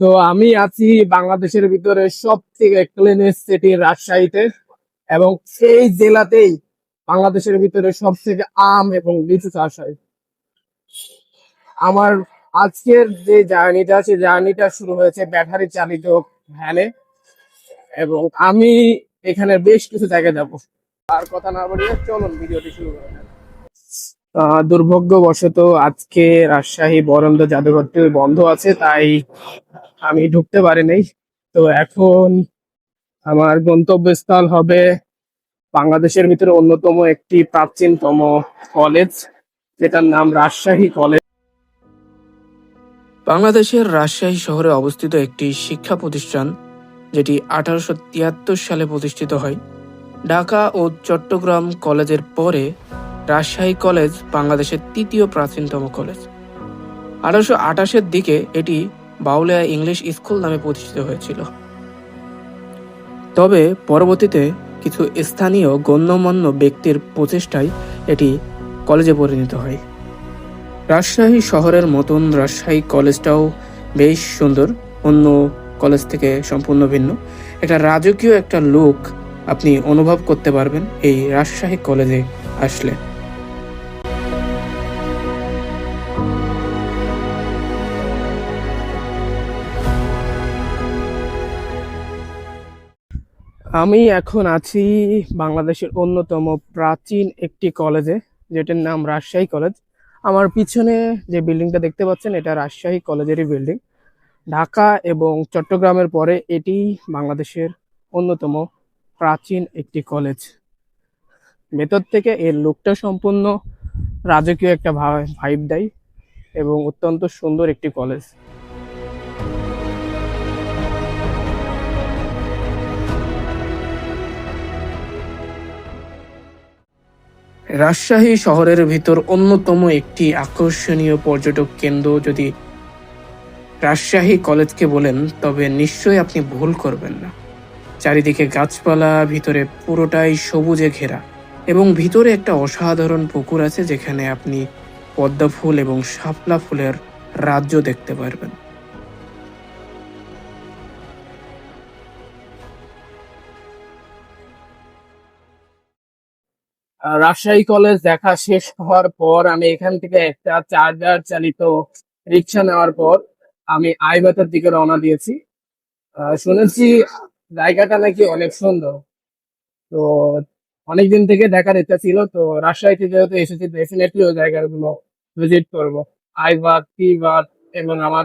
তো আমি আছি বাংলাদেশের ভিতরে সব থেকে ক্লিনেস্ট সিটি রাজশাহীতে এবং সেই জেলাতেই বাংলাদেশের ভিতরে সব থেকে আম এবং লিচু চাষ হয়। আমার আজকের যে জার্নিটা সেই জার্নিটা শুরু হয়েছে ব্যাটারি চালিত ভ্যানে এবং আমি এখানে বেশ কিছু জায়গায় যাব। আর কথা না বলিয়ে চলুন, ভিডিওটি শুরু করা দুর্ভাগ্যবশত আজকে রাজশাহী বরেন্দ্র জাদুঘরটি বন্ধ আছে, তাই আমি ঢুকতে পারি পারিনি তো এখন আমার গন্তব্যস্থল হবে বাংলাদেশের ভিতরে অন্যতম একটি প্রাচীনতম কলেজ যেটার নাম রাজশাহী কলেজ বাংলাদেশের রাজশাহী শহরে অবস্থিত একটি শিক্ষা প্রতিষ্ঠান, যেটি আঠারোশো তিয়াত্তর সালে প্রতিষ্ঠিত হয়। ঢাকা ও চট্টগ্রাম কলেজের পরে রাজশাহী কলেজ বাংলাদেশের তৃতীয় প্রাচীনতম কলেজ আঠারোশো আঠাশের দিকে এটি বাউলিয়া ইংলিশ স্কুল নামে প্রতিষ্ঠিত হয়েছিল। তবে পরবর্তীতে কিছু স্থানীয় গণ্যমান্য ব্যক্তির প্রচেষ্টায় এটি কলেজে পরিণত হয়। রাজশাহী শহরের মতন রাজশাহী কলেজটাও বেশ সুন্দর, অন্য কলেজ থেকে সম্পূর্ণ ভিন্ন। একটা রাজকীয় একটা লোক আপনি অনুভব করতে পারবেন এই রাজশাহী কলেজে আসলে। আমি এখন আছি বাংলাদেশের অন্যতম প্রাচীন একটি কলেজে, যেটার নাম রাজশাহী কলেজ। আমার পিছনে যে বিল্ডিংটা দেখতে পাচ্ছেন, এটা রাজশাহী কলেজেরই বিল্ডিং। ঢাকা এবং চট্টগ্রামের পরে এটি বাংলাদেশের অন্যতম প্রাচীন একটি কলেজ। ভেতর থেকে এর লুকটা সম্পূর্ণ রাজকীয় একটা ভাইব দেয় এবং অত্যন্ত সুন্দর একটি কলেজ। রাজশাহী শহরের ভিতর অন্যতম একটি আকর্ষণীয় পর্যটক কেন্দ্র যদি রাজশাহী কলেজকে বলেন, তবে নিশ্চয়ই আপনি ভুল করবেন না। চারিদিকে গাছপালা, ভিতরে পুরোটাই সবুজে ঘেরা এবং ভিতরে একটা অসাধারণ পুকুর আছে যেখানে আপনি পদ্মা ফুল এবং শাপলা ফুলের রাজ্য দেখতে পারবেন। রাজশাহী কলেজ দেখা শেষ হওয়ার পর আমি এখান থেকে একটা চার্জার চালিত রিক্সা নেওয়ার পর আমি আইবাতার দিকে রওনা দিয়েছি। শুনেছি জায়গাটা নাকি অনেক সুন্দর। তো অনেকদিন থেকে দেখার ইচ্ছা ছিল, তো রাজশাহীতে যেহেতু এসেছি ডেফিনেটলি ওই জায়গাগুলো ভিজিট করব। আইবাদ টিবাদ এবং আমার